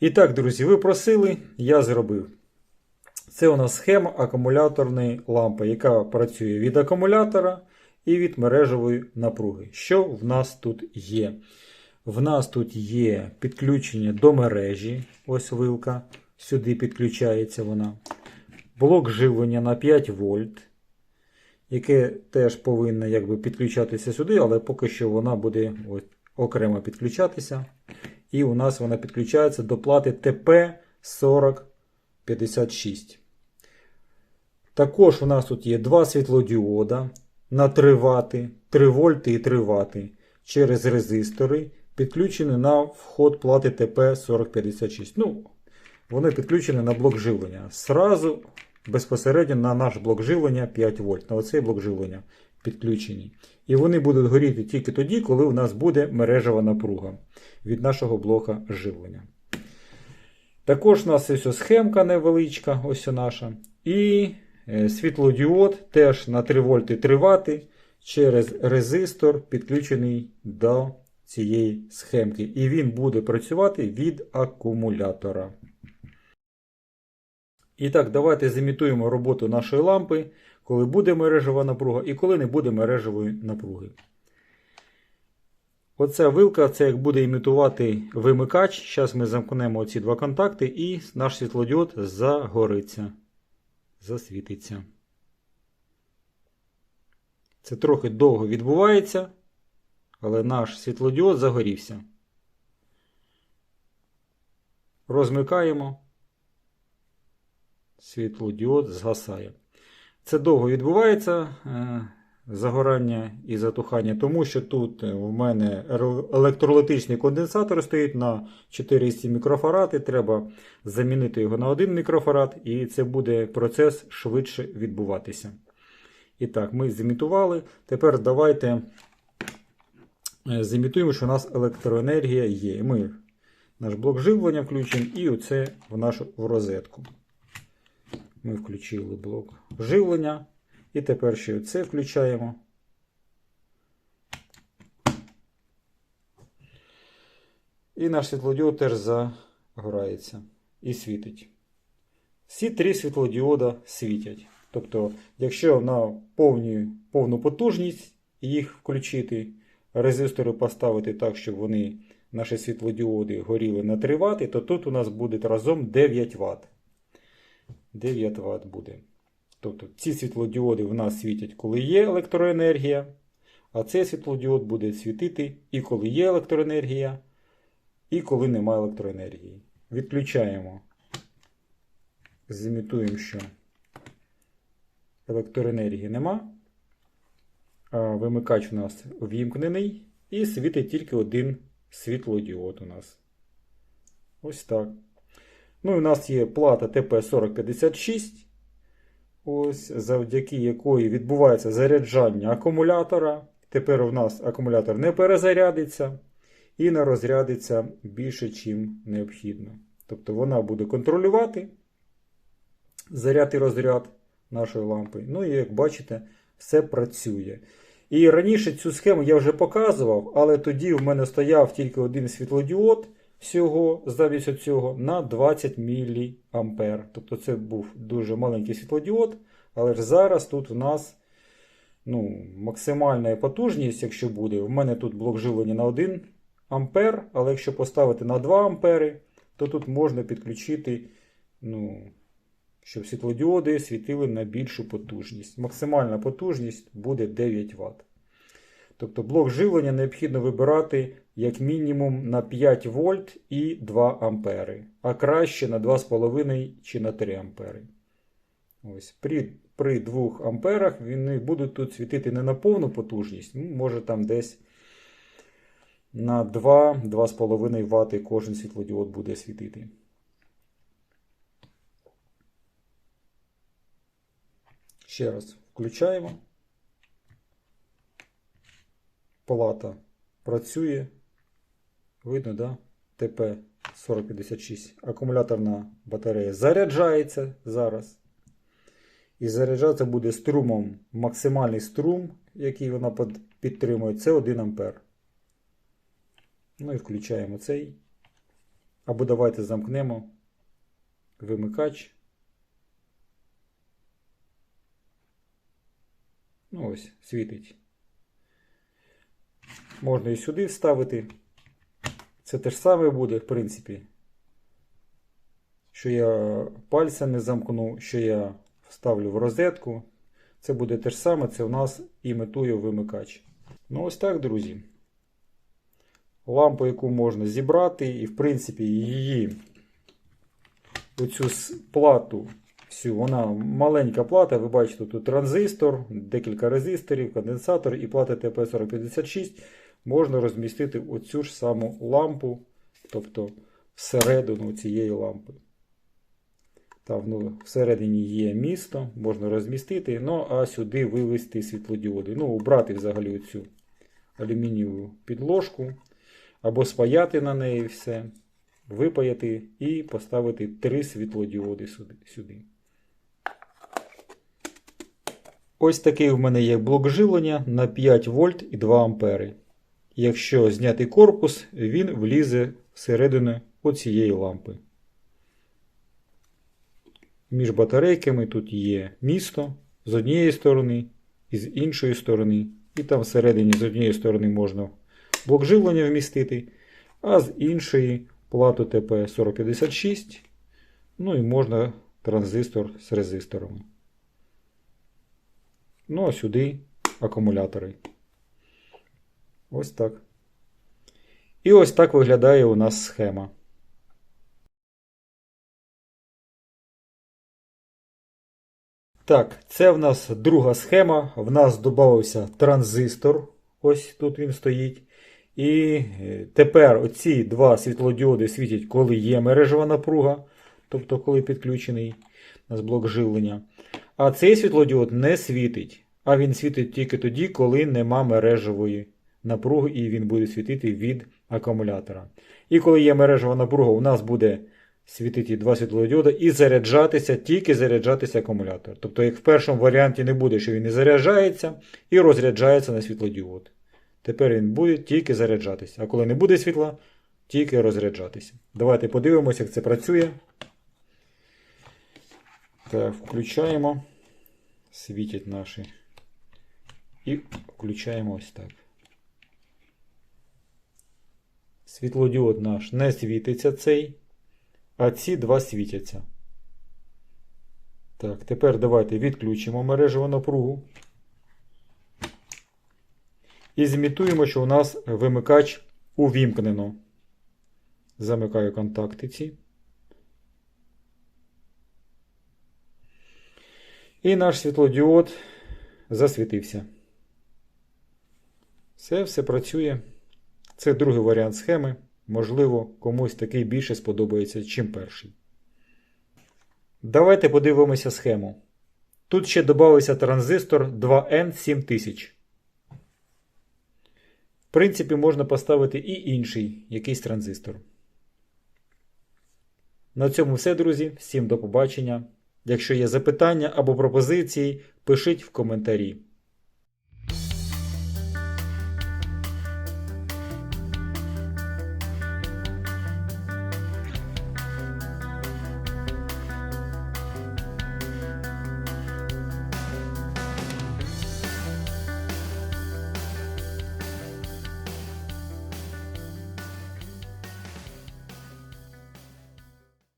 І так, друзі, ви просили, я зробив. Це у нас схема акумуляторної лампи, яка працює від акумулятора і від мережевої напруги. Що в нас тут є? В нас тут є підключення до мережі. Ось вилка. Сюди підключається вона. Блок живлення на 5 вольт, яке теж повинно якби, підключатися сюди, але поки що вона буде ось, окремо підключатися. І у нас вона підключається до плати ТП4056. Також у нас тут є два світлодіода на 3 Вт, 3 вольти і 3 Вт через резистори, підключені на вход плати ТП4056. Ну, вони підключені на блок живлення. Сразу безпосередньо на наш блок живлення 5 вольт. На оцей блок живлення підключені. І вони будуть горіти тільки тоді, коли у нас буде мережева напруга від нашого блока живлення. Також у нас ось схемка невеличка, ось наша. І е, світлодіод теж на 3 вольти 3 Вт через резистор підключений до цієї схемки. І він буде працювати від акумулятора. І так, давайте зімітуємо роботу нашої лампи, коли буде мережева напруга і коли не буде мережевої напруги. Оця вилка це як буде імітувати вимикач. Зараз ми замкнемо ці два контакти і наш світлодіод загориться. Засвітиться. Це трохи довго відбувається, але наш світлодіод загорівся. Розмикаємо. Світлодіод згасає. Це довго відбувається е, загорання і затухання, тому що тут е, в мене електролитичний конденсатор стоїть на 400 мікрофарад, і треба замінити його на 1 мікрофарад, і це буде процес швидше відбуватися. І так, ми зімітували. Тепер давайте е, зімітуємо, що у нас електроенергія є. Ми наш блок живлення включимо і оце в нашу в розетку. Ми включили блок живлення. І тепер ще це включаємо. І наш світлодіод теж загорається і світить. Всі три світлодіода світять. Тобто, якщо на повні, повну потужність їх включити, резистори поставити так, щоб вони, наші світлодіоди горіли на 3 Вт, то тут у нас буде разом 9 Вт. 9 Вт буде. Тобто ці світлодіоди в нас світять, коли є електроенергія, а цей світлодіод буде світити і коли є електроенергія, і коли немає електроенергії. Відключаємо, зімітуємо, що електроенергії нема. Вимикач у нас ввімкнений і світить тільки один світлодіод у нас. Ось так. Ну і у нас є плата ТП4056. Ось, завдяки якої відбувається заряджання акумулятора. Тепер у нас акумулятор не перезарядиться і не розрядиться більше, чим необхідно. Тобто вона буде контролювати заряд і розряд нашої лампи. Ну і як бачите, все працює. І раніше цю схему я вже показував, але тоді в мене стояв тільки один світлодіод всього замість цього на 20 мА. Тобто це був дуже маленький світлодіод, але ж зараз тут у нас ну, максимальна потужність, якщо буде, в мене тут блок живлення на 1 А, але якщо поставити на 2 А, то тут можна підключити, ну, щоб світлодіоди світили на більшу потужність. Максимальна потужність буде 9 Вт. Тобто блок живлення необхідно вибирати як мінімум на 5 вольт і 2 ампери, а краще на 2,5 чи на 3 ампери. Ось, При при 2 амперах вони будуть тут світити не на повну потужність, ну, може там десь на 2-2,5 Вт кожен світлодіод буде світити. Ще раз включаємо. Палата працює. Видно, да? ТП-4056. Акумуляторна батарея заряджається зараз. І заряджатися буде струмом. Максимальний струм, який вона підтримує, це 1 А. Ну і включаємо цей Або давайте замкнемо вимикач. Ну ось, світить. Можна і сюди вставити. Це те ж саме буде, в принципі. Що я пальцем не замкну, що я вставлю в розетку. Це буде те ж саме, це у нас імітує вимикач. Ну, ось так, друзі. Лампу, яку можна зібрати, і, в принципі, її оцю плату, всю, вона маленька плата, ви бачите, тут транзистор, декілька резисторів, конденсатор і плата TP4056 можна розмістити оцю ж саму лампу, тобто всередину цієї лампи. Там ну, всередині є місто, можна розмістити, ну а сюди вивести світлодіоди. Ну, убрати взагалі цю алюмінієву підложку, або спаяти на неї все, випаяти і поставити три світлодіоди сюди. сюди. Ось такий в мене є блок живлення на 5 вольт і 2 ампери. Якщо зняти корпус, він влізе всередину оцієї лампи. Між батарейками тут є місто з однієї сторони і з іншої сторони. І там всередині з однієї сторони можна блок живлення вмістити, а з іншої плату ТП4056. Ну і можна транзистор з резисторами. Ну а сюди акумулятори. Ось так. І ось так виглядає у нас схема. Так, це в нас друга схема. В нас додався транзистор. Ось тут він стоїть. І е, тепер оці два світлодіоди світять, коли є мережева напруга, тобто коли підключений у нас блок живлення. А цей світлодіод не світить. А він світить тільки тоді, коли нема мережевої напруги, і він буде світити від акумулятора. І коли є мережева напруга, у нас буде світити два світлодіоди і заряджатися, тільки заряджатися акумулятор. Тобто, як в першому варіанті не буде, що він не заряджається і розряджається на світлодіод. Тепер він буде тільки заряджатися. А коли не буде світла, тільки розряджатися. Давайте подивимося, як це працює. Так, включаємо. Світять наші. І включаємо ось так. Світлодіод наш не світиться цей, а ці два світяться. Так, тепер давайте відключимо мережеву напругу. І зімітуємо, що у нас вимикач увімкнено. Замикаю контакти ці. І наш світлодіод засвітився. Все, все працює. Це другий варіант схеми. Можливо, комусь такий більше сподобається, чим перший. Давайте подивимося схему. Тут ще додався транзистор 2N7000. В принципі, можна поставити і інший якийсь транзистор. На цьому все, друзі. Всім до побачення. Якщо є запитання або пропозиції, пишіть в коментарі.